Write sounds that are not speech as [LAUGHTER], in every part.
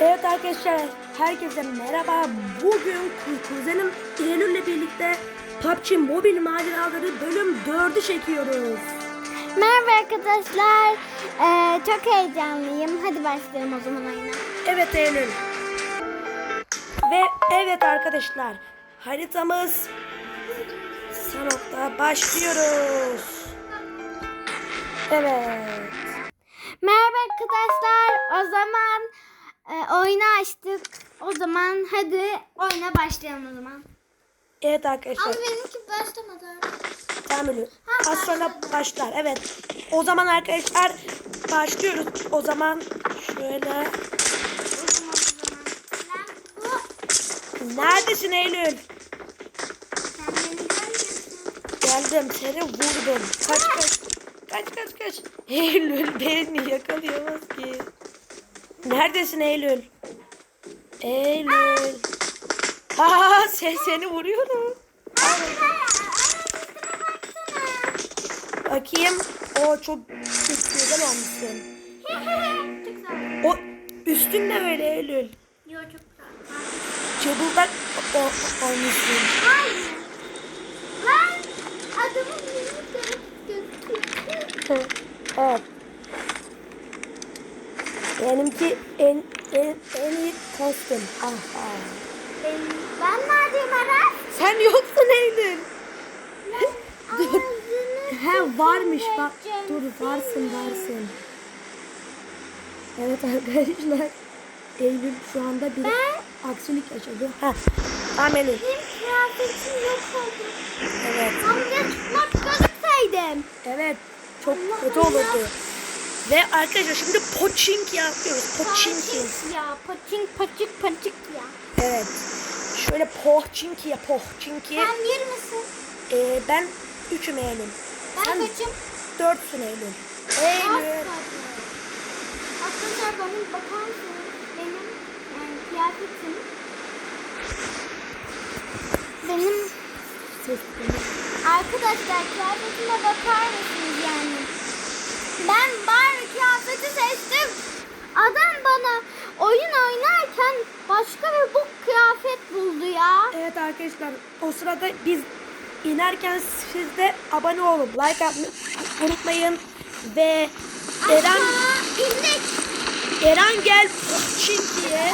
Evet arkadaşlar, herkese merhaba. Bugün kuzenim Eylül'le birlikte PUBG Mobil Maceraları bölüm 4'ü çekiyoruz. Merhaba arkadaşlar. Ee, çok heyecanlıyım. Hadi başlayalım o zaman oyuna. Evet Eylül. Ve evet arkadaşlar, haritamız Sanok'ta başlıyoruz. Evet. Merhaba arkadaşlar. O zaman e, oyunu açtık. O zaman hadi oyuna başlayalım o zaman. Evet arkadaşlar. benimki başlamadı. Tamam Eylül. Az sonra başlar. Evet. O zaman arkadaşlar başlıyoruz. O zaman şöyle. Neredesin Eylül? Geldim seni vurdum. Kaç kaç. Kaç kaç kaç. Eylül beni yakalayamaz ki. Neredesin Eylül? Eylül. Ha sen seni vuruyorum. Bakayım. O çok güzel olmuşsun. O üstün ne öyle Eylül? Yok çok. Cıbıldak o, olmuşsun. Hayır. Ben adamın yüzünü gözüküyor. evet. Benimki en en en iyi kostüm. Ah, ah. Ben, ben neredeyim Aras? Sen yoksun Eylül. [LAUGHS] Dur. He varmış bak. Dur varsın varsın. Evet arkadaşlar. Eylül şu anda bir aksilik yaşadı. Ha. Tamam Eylül. Benim yok oldu. Evet. Hamle tutmak gözükseydim. Evet. Çok Allah kötü Allah. Ve arkadaşlar şimdi poçink yapıyoruz. Poçinki. Paçink ya. Paçink paçık paçık ya. Evet. Şöyle pohçinki ya pohçinki. Sen bir misin? Ee, ben üçüm Eylül. Ben Sen kaçım? dörtsün Eylül. Eylül. Arkadaşlar bana bakar mısınız? Benim yani kıyafetim. Benim Arkadaşlar kıyafetime bakar mısınız yani? Ben bari kıyafeti seçtim. Adam bana oyun oynarken başka bir bu kıyafet buldu ya. Evet arkadaşlar o sırada biz inerken siz de abone olun. Like atmayı unutmayın. Ve Eren, indik. Eren gel Pohçinki'ye.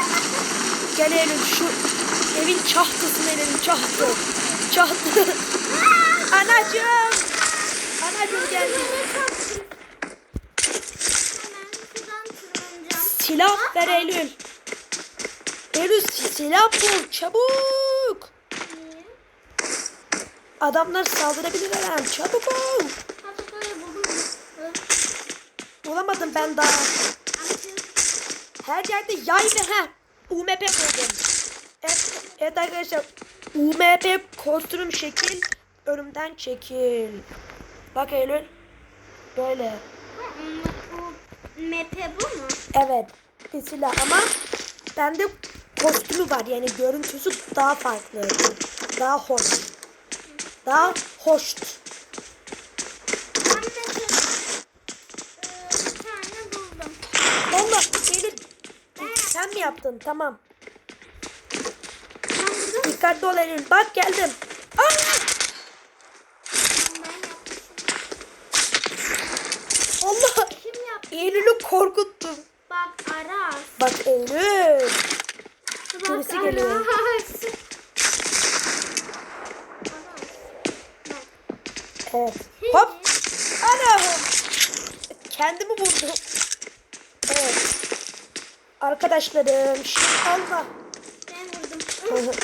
Gel Eylül şu evin çahtısına inelim çahtı. Çahtı. [LAUGHS] Anacığım. Anacığım gel. Hemen şuradan tırmanacağım. Silah ver Eylül. Eylül silah bul çabuk. Adamlar saldırabilir Eren çabuk ol. Bulamadım ben daha. Her yerde yay ve ha UMP buldum. Evet, evet arkadaşlar UMP kostüm şekil önümden çekil. Bak Eylül. Böyle. Mepe bu mu? Evet. Bir silah ama bende kostümü var yani görüntüsü daha farklı. Daha hoş. Daha hoş. E. Allah Eylül. Sen mi yaptın? Tamam. Dikkatli ol Eylül. Bak geldim. Yapmışım. Allah! Kim yaptı? Eylül'ü korkuttum. Bak Birisi geliyor. [LAUGHS] Evet. Hop. Anam. Kendimi vurdum. Evet. Arkadaşlarım. Şimdi Allah. Ben vurdum. [LAUGHS]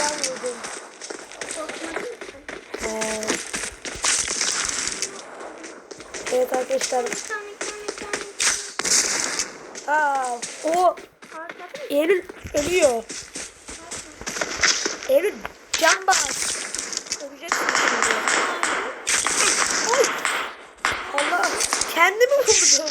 Ben vurdum. Ee, Evet arkadaşlar. Aa, o? Eylül ölüyor. Eylül can bas. Öleceksin şimdi. Oy. Allah. Kendimi vurdum.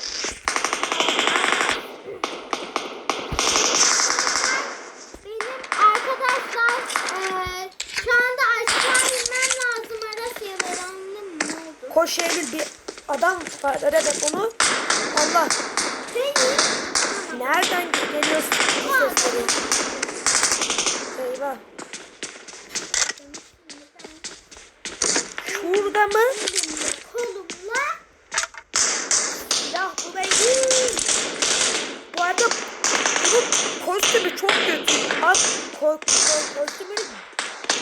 Koş Eylül bir adam var. Evet onu. Allah. Nereden geliyor bu sesleri? Eyvah. Şurada mı? Kolumla Silah bulayım. Bu arada bunun kostümü çok kötü. Az ko ko kostümünü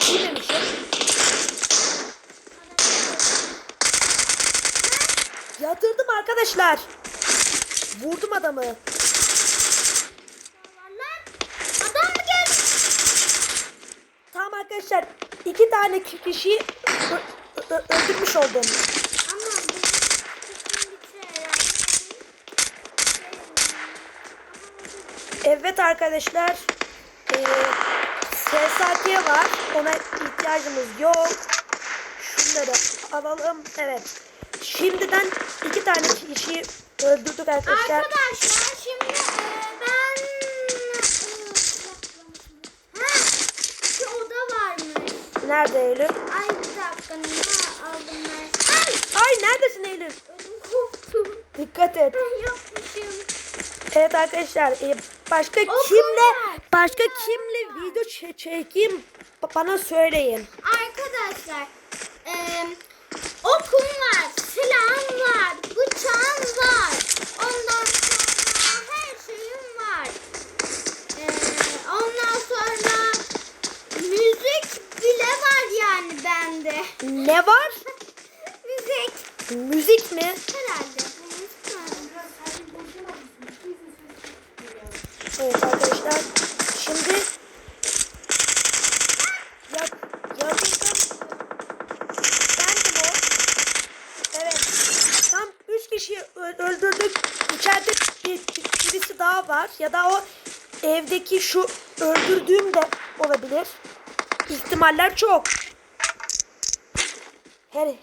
giymemişim. Yatırdım arkadaşlar. Vurdum adamı. lan. Adam mı geldi? Tamam arkadaşlar. iki tane kişi öldürmüş oldum. Evet arkadaşlar. Ee, SSAT var. Ona ihtiyacımız yok. Şunları alalım. Evet. Şimdiden iki tane kişiyi öldürdük arkadaşlar. Arkadaşlar Nerede Eylül? Ay bir dakika ne aldım ben? Ay Ay neredesin Eylül? Dikkat et. Ben yapmışım. Evet arkadaşlar. e, başka Okul kimle başka kimle video çe- çekeyim ba- bana söyleyin. Arkadaşlar e, okum var, silahım var, bıçağım var. Ondan sonra her şeyim var. E, ondan sonra müzik bile yani bende. Ne var? [LAUGHS] müzik Müzik mi? herhalde. Bu. Evet arkadaşlar. Şimdi ya, yazıldım. Bendim o. Evet. Tam üç kişi ö- öldürdük. İçeride bir- birisi daha var. Ya da o evdeki şu öldürdüğüm de olabilir. İhtimaller çok. Her,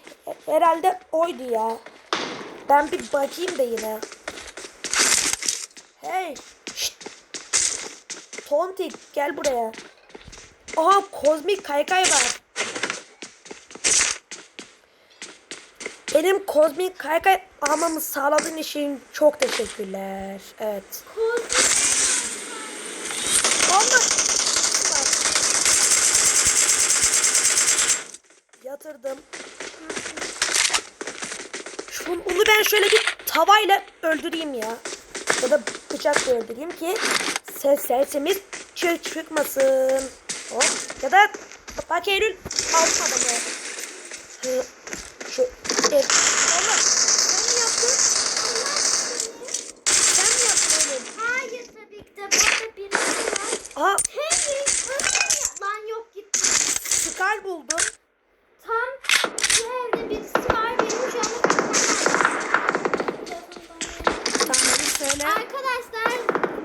herhalde oydu ya. Ben bir bakayım da yine. Hey. Şşt. Tontik gel buraya. Aha kozmik kaykay var. Benim kozmik kaykay almamı sağladığın için çok teşekkürler. Evet. Ama yatırdım. Şunu, bunu ben şöyle bir tavayla öldüreyim ya. Ya da bıçakla öldüreyim ki ses sesimiz çı- çıkmasın. Hop. Ya da bak Eylül aldım adamı. Hı, Şu evet. Allah sen mi yaptın? Sen mi yaptın Eylül? Hayır tabii ki de burada birisi var. Aha Hey, lan yok gitti. Scar buldum. Tam şu evde birisi var. Benim şu an Tamam söyle. Arkadaşlar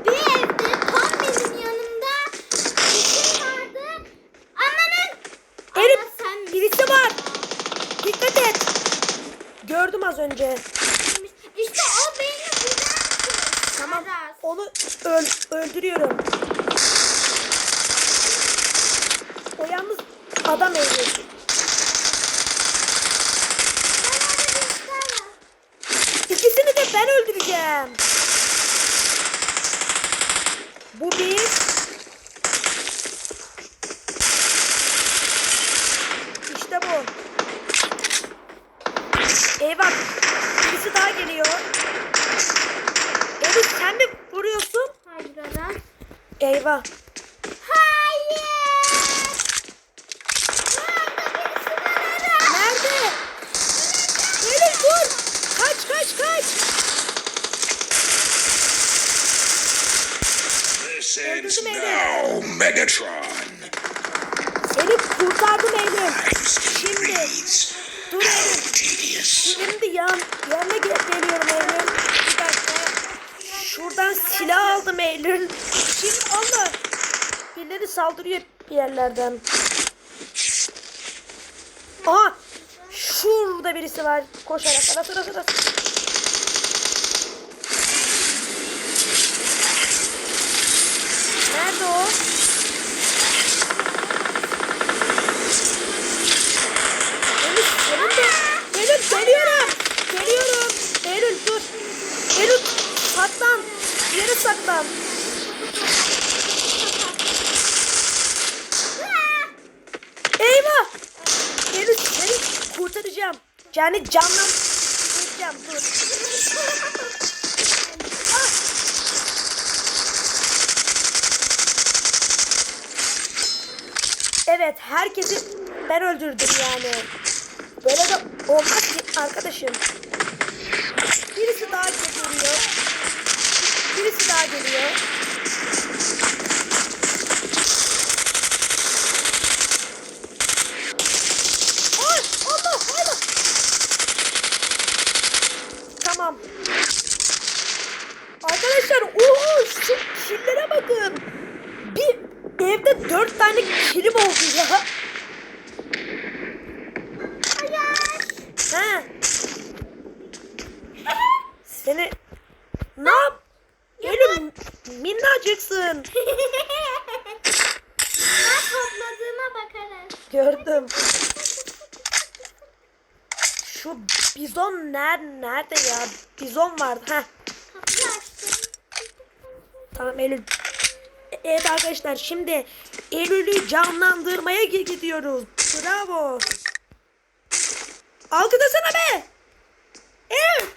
bir evde tam benim yanımda birisi vardı. Amanın. Eylül Allah sen birisi var. Dikkat et. Gördüm az önce. misin? İşte o beni bıraktı. Tamam. Aras. Onu öl öldürüyorum. O yalnız adam Eylül. Ben orada birisi daha var. İkisini de ben öldüreceğim. Bu bir. İşte bu. Eyvah. Birisi daha geliyor. Elif sen mi vuruyorsun? Hayır Aras. Eyvah. Hayır. Nerede birisi var Aras? Nerede? Elif dur. Kaç kaç kaç. This Öldürdüm ends Eylül. now, Megatron. Seni kurtardım Eylül. Still Şimdi. breathes. Dur Eylül. Tedious. Şimdi yan, yanına gel- geliyorum Eylül. Bir dakika. Şuradan silah aldım Eylül. Şimdi Allah. Saldırıyor bir yerlerden. Aha. Şurada birisi var. Koşarak. Arası arası arası. Nerede o? Eylül senin de. Eylül geliyorum. Geliyorum. Eylül dur. Saklan. Yere yere saklan. Eyvah! Beni seni kurtaracağım. Yani canlan kurtaracağım. Dur. Evet, herkesi ben öldürdüm yani. Böyle de olmaz ki arkadaşım. Birisi daha geliyor. Birisi daha geliyor. Ay Allah Allah. Tamam. Arkadaşlar ooo şu killere bakın. Bir evde dört tane kilim oldu ya. Ha. Seni ne yap? Eylül minnacıksın. Ben topladığıma bakarız. Gördüm. Şu bizon nerede, nerede ya? Bizon vardı. Heh. Tamam Eylül. Evet arkadaşlar şimdi Eylül'ü canlandırmaya gi- gidiyoruz. Bravo. Alkışlasana be. Eylül.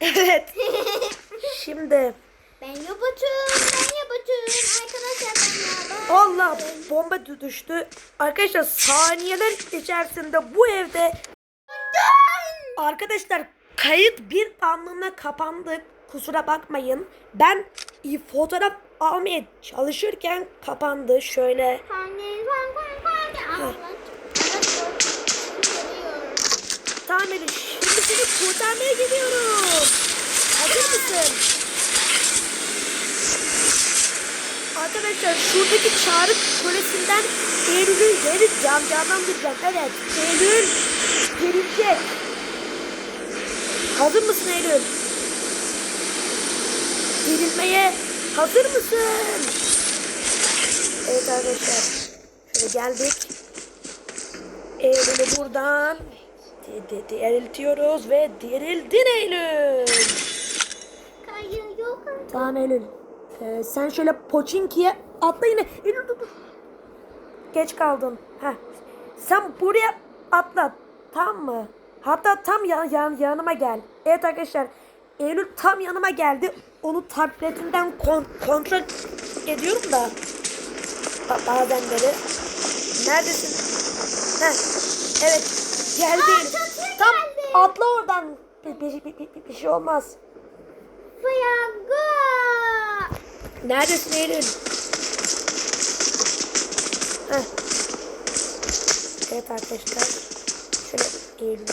Evet. [LAUGHS] Şimdi Ben yobutum, ben yobutum. Arkadaşlar ben yobutum. Allah bomba dü- düştü. Arkadaşlar saniyeler içerisinde bu evde arkadaşlar kayıt bir anlığına kapandık. Kusura bakmayın. Ben fotoğraf almaya çalışırken kapandı. Şöyle görüyorum. Tamam Elif. Şimdi seni kurtarmaya gidiyorum. Hazır mısın? Arkadaşlar şuradaki çağrı kulesinden Eylül'ü geri can canlandıracağım. Evet. Eylül gelecek. Hazır mısın Eylül? Gerilmeye hazır mısın? Evet arkadaşlar. Şöyle geldik. Eylül'ü buradan di- di- diriltiyoruz ve dirildin Eylül. Kayı yok. Tamam Eylül. Ee, sen şöyle Poçinki'ye atla yine. Eylül dur dur. Geç kaldın. Heh. Sen buraya atla. Tamam mı? Hatta tam yan, yan, yanıma gel. Evet arkadaşlar. Eylül tam yanıma geldi. Onu tabletinden kon- kontrol ediyorum da. Ba- bazenleri. Neredesin? Heh. Evet. Geldi. Aa, Tam geldi. atla oradan. Bir, bir, bir, bir, bir şey olmaz. Fıyago. Neredesin Eylül? Heh. Evet arkadaşlar. Şöyle Eylül.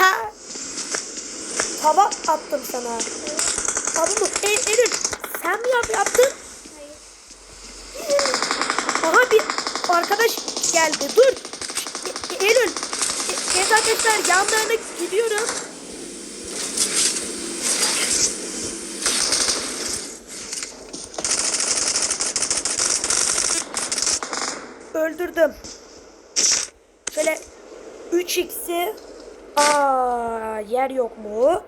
[LAUGHS] Tava attım sana. Abi bu e, Eylül sen mi yap, yaptın? Aha bir arkadaş geldi. Dur. E- Eylül. Evet arkadaşlar yanlarına gidiyorum. Öldürdüm. Şöyle 3x'i Aa yer yok mu?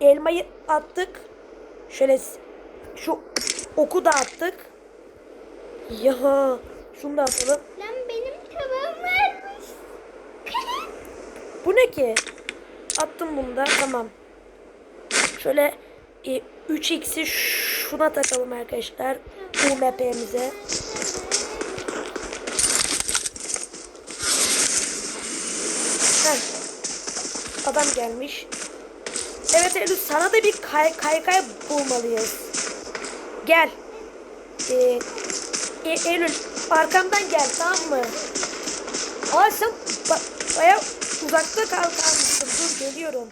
Elmayı attık. Şöyle şu oku da attık. Ya şunu da atalım. Lan benim tavam varmış. Bu ne ki? Attım bunu da. Tamam. Şöyle e, 3x'i şuna takalım arkadaşlar. UMP'mize. Heh. Adam gelmiş. Evet Eylül sana da bir kay kaykay bulmalıyız. Gel. Ee, e, Eylül arkamdan gel tamam mı? Aa sen ba baya uzakta kal kalmışsın. Dur geliyorum.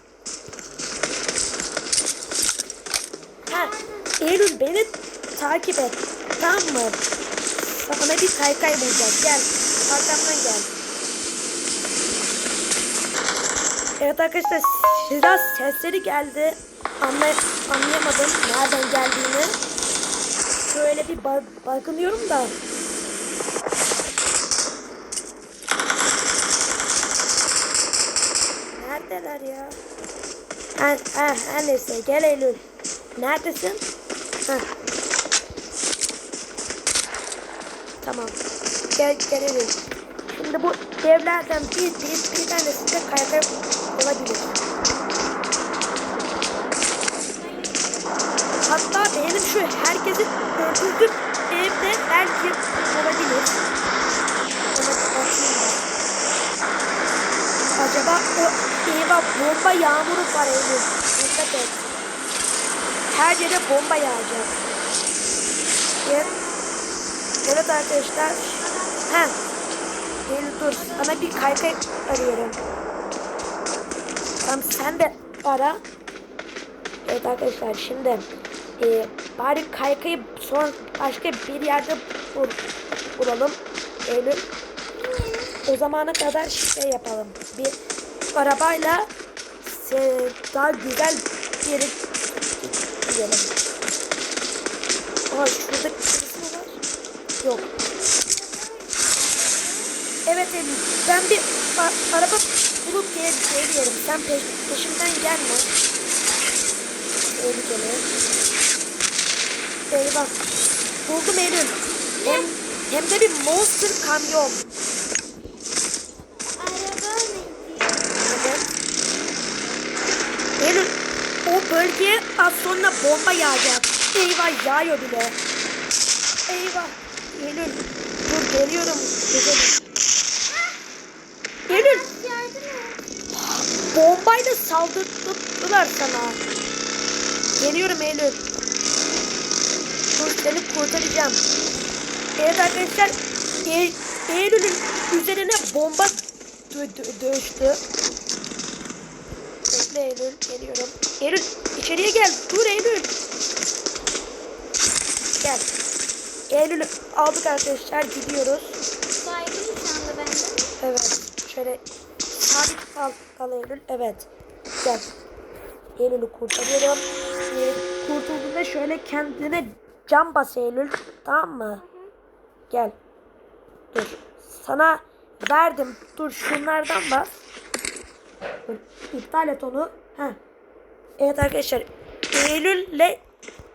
Ha, Eylül beni takip et. Tamam mı? Sana bir kaykay bulacağız. Gel. Arkamdan gel. Evet arkadaşlar biraz sesleri geldi. Anlay anlayamadım nereden geldiğini. Şöyle bir ba bakınıyorum da. yeter ya. Ha, ha, her neyse gel Eylül. Neredesin? Ha. Tamam. Gel gel Eylül. Şimdi bu devlerden bir, bir, bir tanesi de kaykay olabilir. Hatta benim şu herkesin öldürdüğüm evde belki olabilir. Acaba o eyvah bomba yağmuru var Eylül. Dikkat et. Her yere bomba yağacak. Evet, evet arkadaşlar. Ha. Eylül dur. Sana bir kaykay arıyorum. Tamam sen de ara. Evet arkadaşlar şimdi e, bari kaykayı son başka bir yerde bul, bulalım. Eylül. O zamana kadar şey yapalım. Bir arabayla e, daha güzel bir gidelim. Aa şurada birisi mi var? Yok. Evet Eylül. Ben bir a- araba bulup gel geliyorum. Sen peş, peşimden gelme. Tehlikeli. Eyvah. Buldum Eylül. Hem, hem de bir monster kamyon. Araba? Evet. Eylül o bölgeye az sonra bomba yağacak. Eyvah yağıyor bile. Eyvah. Eylül dur geliyorum. Güzelim. Eylül Yardım et. Bombayla saldırdılar sana. Geliyorum Eylül. Seni kurtaracağım. Evet arkadaşlar E- Eylül'ün üzerine bomba dö- dö- düştü. Bekle Eylül geliyorum. Eylül içeriye gel. Dur Eylül. Gel. Eylül'ü aldık arkadaşlar gidiyoruz. Şu anda bende. Evet. Şöyle sabit kal, kal Eylül. Evet. Gel. Eylül'ü kurtarıyorum. Ee, kurtulduğunda şöyle kendine cam bas Eylül. Tamam mı? Gel. Dur. Sana verdim. Dur şunlardan bas. Dur. İptal et onu. Heh. Evet arkadaşlar. Eylül'le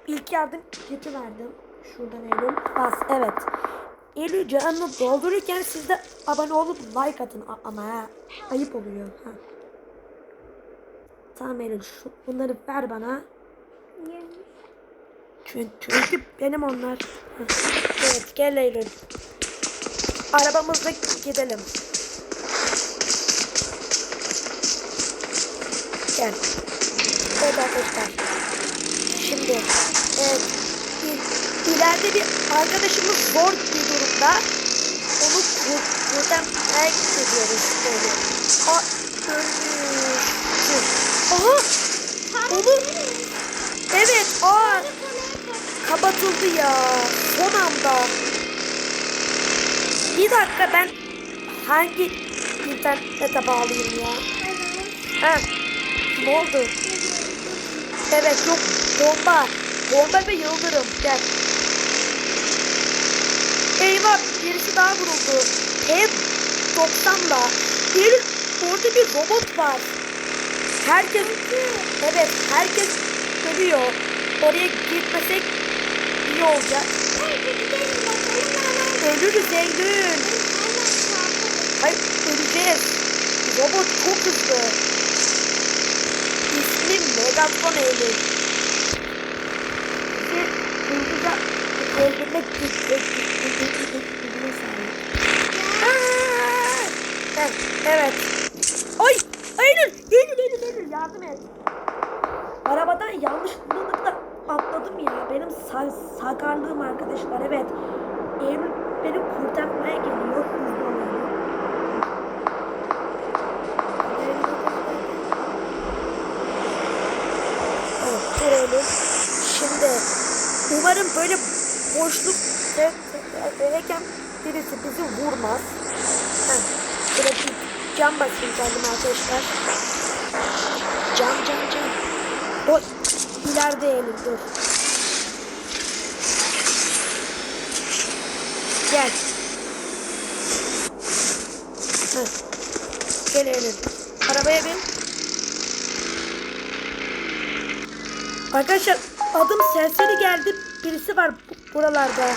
ilk yardım kiti verdim. Şuradan Eylül. Bas. Evet. Eylül canını doldururken siz de abone olup like atın ama ha. Ayıp oluyor. Ha. Tamam Eylül şu, bunları ver bana. Çünkü, çünkü benim onlar. Evet gel Eylül. Arabamızla gidelim. Gel. Evet arkadaşlar. Şimdi evet, ileride bir arkadaşımız zor bir durumda. Onu kur, kurtarmaya gidiyoruz böyle. Aa, ölmüş. Aha! Onu Evet, aa kapatıldı ya. Son anda. Bir dakika ben hangi internete bağlıyım ya? Ha, ne oldu? Evet yok bomba. Bomba ve yıldırım. Gel. Eyvah birisi daha vuruldu. P90'la. Bir orada bir robot var. Herkes evet herkes ölüyor. Oraya gitmesek iyi olacak. Ölürüz Eylül. Hayır öleceğiz. Robot çok hızlı. İsmi Megatron Eylül. Bizi hızlıca öldürmek Evet. Ay! Eylül! Eylül, Eylül, Eylül yardım et. Arabadan yanlışlıkla atladım ya. Benim sa sakarlığım arkadaşlar. Evet. Eylül beni kurtarmaya geliyor. Evet, Eylül. Şimdi umarım böyle boşluk verirken birisi bizi vurmaz. Heh. Şöyle bir cam basayım kendime arkadaşlar. Cam cam cam. Boy. İleride elim dur. Gel. Heh. Gel elim. Arabaya bin. Arkadaşlar adım serseri geldi. Birisi var buralarda.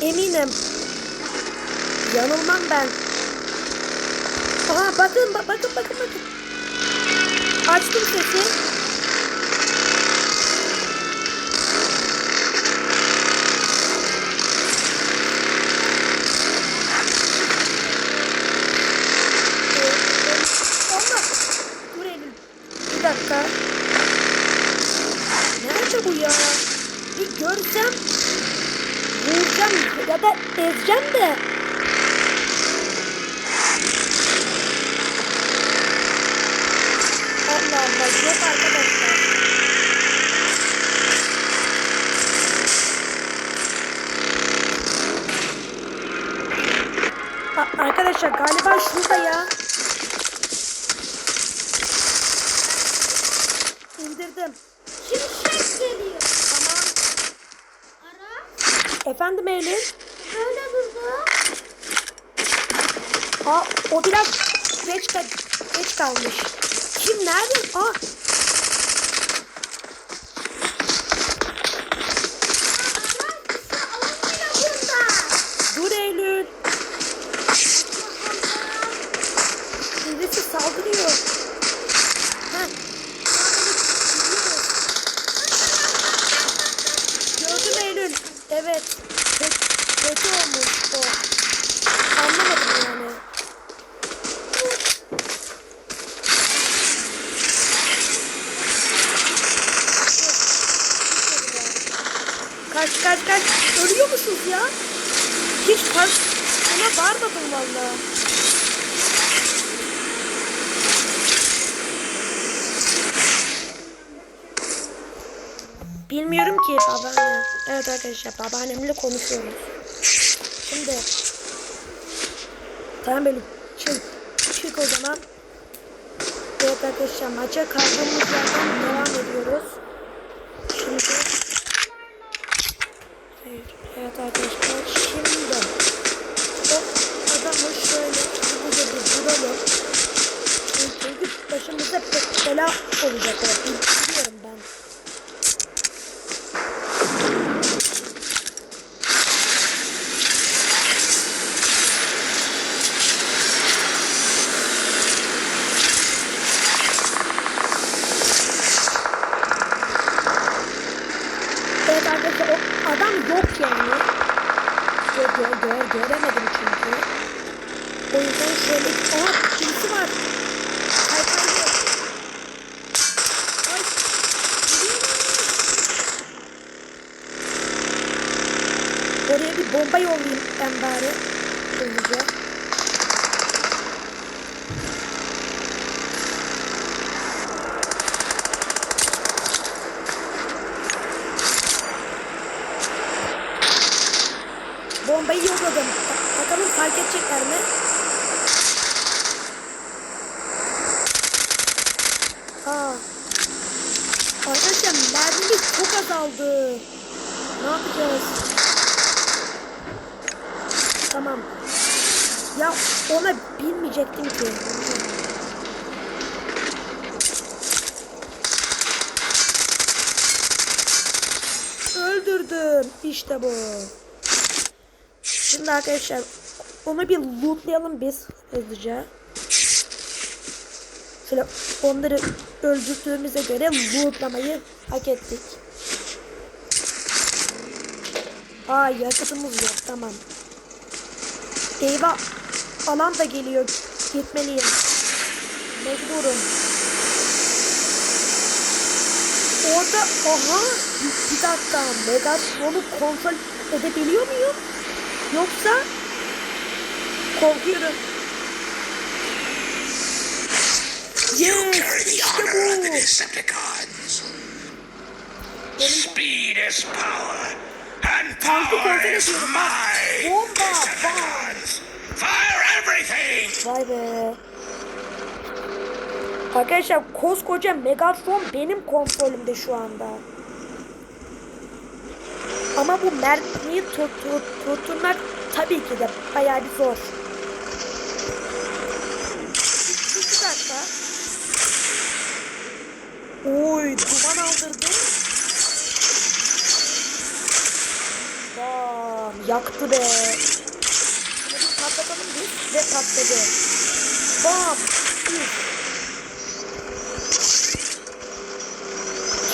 Eminim. Yanılmam ben. Aha bakın ba- bakın bakın bakın. Açtım sesi. Ee, e, Olmaz. Dur Eylül. Bir dakika. Nerede bu ya? Bir görsem vuracağım ya da ezeceğim de. Allah Allah yok arkadaşlar. A- arkadaşlar galiba şurada ya. İndirdim. Şimşek geliyor. Tamam. Ara. Efendim Eylül? Böyle durdu. Aa o biraz geç, geç kalmış. Kim nerede? Aa dur Eylül. Birisi saldırıyor. Heh. Gördüm Eylül. Evet. Kötü, kötü olmuş o. Anlamadım yani. Kaç kaç kaç. Ölüyor musunuz ya? Hiç kaç. Ona varmadım valla. Bilmiyorum ki babaanne. Evet arkadaşlar babaannemle konuşuyoruz. Şimdi. Tamam böyle çık. Çık o zaman. Evet arkadaşlar maça kaldığımız yerden devam ediyoruz. Şimdi. Evet arkadaşlar şimdi. Adamı şöyle hızlıca bir vuralım. Çünkü başımıza be- bela olacak o. Biliyorum ben. Evet arkadaşlar o adam yok yani. Gör, gör, gör, göremedim çünkü. O yüzden şöyle... Aa birisi var. Kaykaylı. Ay. Oraya bir bomba yollayayım ben bari. Hızlıca. Bombayı yolladım. Bakalım fark edecekler mi? Aa. Arkadaşlar mermimiz çok azaldı. Ne yapacağız? Tamam. Ya ona bilmeyecektim ki. Öldürdüm. İşte bu. Şimdi arkadaşlar onu bir lootlayalım biz hızlıca. Şöyle onları öldürdüğümüze göre lootlamayı hak ettik. Aa yakıtımız yok tamam. Eyvah alan da geliyor. Gitmeliyim. Mecburum. Orada aha bir, bir dakika Megatron'u kontrol edebiliyor muyum? Yoksa korkuyorum. Yes, işte bu. Speed is power, and power is might. Bomba. Decepticons, fire everything! Vay be. Arkadaşlar koskoca Megatron benim kontrolümde şu anda. Ama bu mermiyi tut, tut, tutturmak tabii ki de bayağı bir zor. Bir dakika. Oy duman aldırdım. Bam yaktı be. Şimdi patlatalım biz ve patladı. Bam. Üf.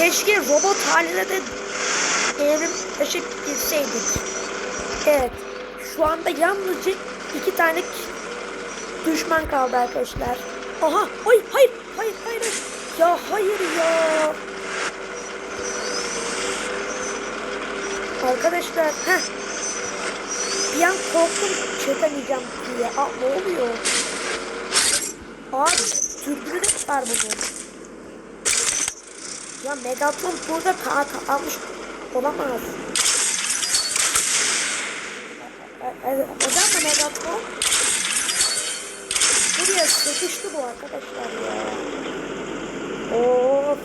Keşke robot haline de evrim taşıp gitseydik. Evet. Şu anda yalnızca iki tane düşman kaldı arkadaşlar. Aha. Ay hayır. Hayır hayır. hayır. Ya hayır ya. Arkadaşlar. Heh. Bir an korktum çekemeyeceğim diye. Aa ne oluyor? Abi türbülü de var bunun. Ya Megatron burada ka- almış olamaz. Neden mi Megatron? Buraya sıkıştı bu arkadaşlar ya. Of.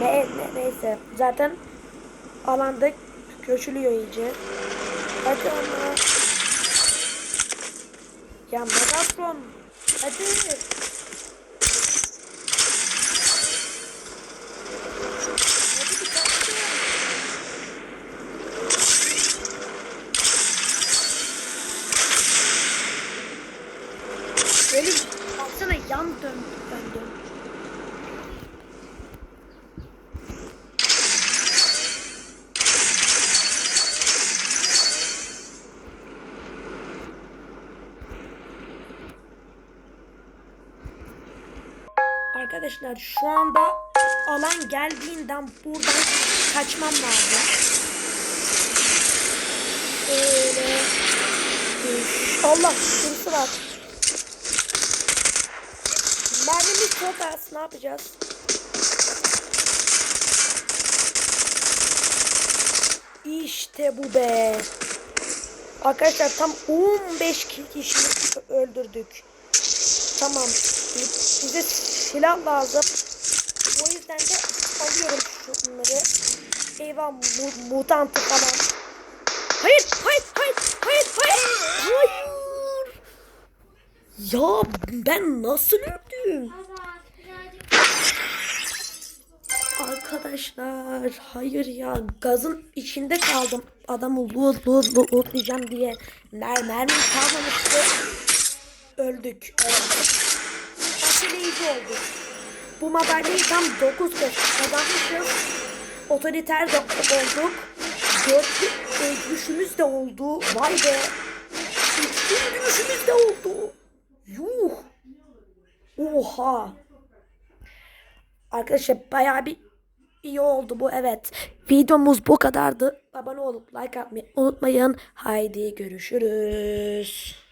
Ne, ne, neyse. Zaten alanda köşülüyor iyice. Hadi ama. Ya Megatron. Hadi Benim baksana yan dön döndüm. Arkadaşlar şu anda alan geldiğinden buradan kaçmam lazım. Öyle. Üf, Allah sürüsü var. Az. Ne yapacağız? İşte bu be. Arkadaşlar tam 15 kişi öldürdük. Tamam. Bize silah lazım. O yüzden de alıyorum şunları. Eyvah mu mutantı falan. Hayır, hayır, hayır, hayır, hayır. Hayır. Ya ben nasıl öldüm? Arkadaşlar hayır ya gazın içinde kaldım. Adamı loot loot loot lootlayacağım diye mer mermi kalmamıştı. Öldük. Evet. Atölyeyici olduk. Bu madalyayı tam 9 kez kazanmışız. Otoriter de olduk. Dörtlü öldürüşümüz de oldu. Vay be. Üçlü öldürüşümüz de oldu. Yuh. Oha. Arkadaşlar bayağı bir iyi oldu bu evet. Videomuz bu kadardı. Abone olup like atmayı unutmayın. Haydi görüşürüz.